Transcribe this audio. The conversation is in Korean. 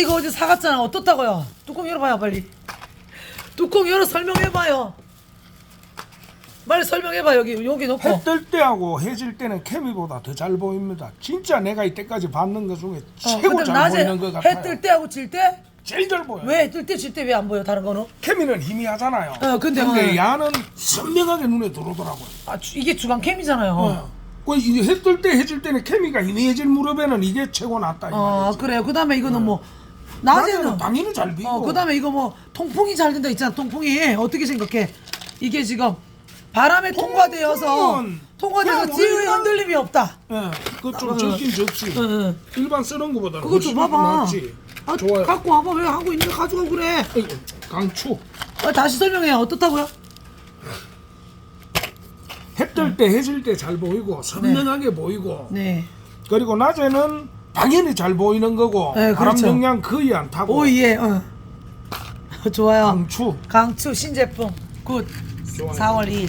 이거 어제 사갔잖아. 어떻다고요? 뚜껑 열어봐요, 빨리. 뚜껑 열어 설명해봐요. 빨리 설명해봐 여기 여기 놓고. 해뜰 때하고 해질 때는 케미보다 더 잘 보입니다. 진짜 내가 이때까지 봤는 것 중에 최고 근데 잘 어, 낮에 보이는 것 같아요. 해 뜰 때하고 질 때? 제일 잘 보여요. 왜 뜰 때 질 때 왜 안 보여? 다른 거는? 케미는 희미하잖아요. 어, 근데, 어. 야는 선명하게 눈에 들어오더라고요. 아 주- 이게 주간 캠이잖아요. 어. 그 이게 해뜰 때 해질 때는 케미가 희미해질 무렵에는 이게 최고 낫다 이어 말이죠. 그래요. 그 다음에 이거는 뭐 낮에는 당연히 잘 비고. 어 그다음에 이거 뭐 통풍이 잘 된다 있잖아. 통풍이 어떻게 생각해? 이게 지금 바람에 통과되어서 통풍은 통과돼서 그냥 우리가- 흔들림이 없다. 예, 그좀 적긴 적지. 응. 일반 쓰는 것보다는 그거 좀 훨씬 봐봐. 낫지. 아, 좋아요. 갖고 와봐. 왜 하고 있는 거 가지고 그래? 아이고, 강추. 아, 다시 설명해. 어떻다고요? 해뜰 때 해질 때 잘 보이고 선명하게 보이고 네. 그리고 낮에는 당연히 잘 보이는 거고 네, 바람 그렇죠. 영향 거의 안 타고 오 예. 어. 좋아요. 강추 강추 신제품 굿. 좋아요. 4월 2일.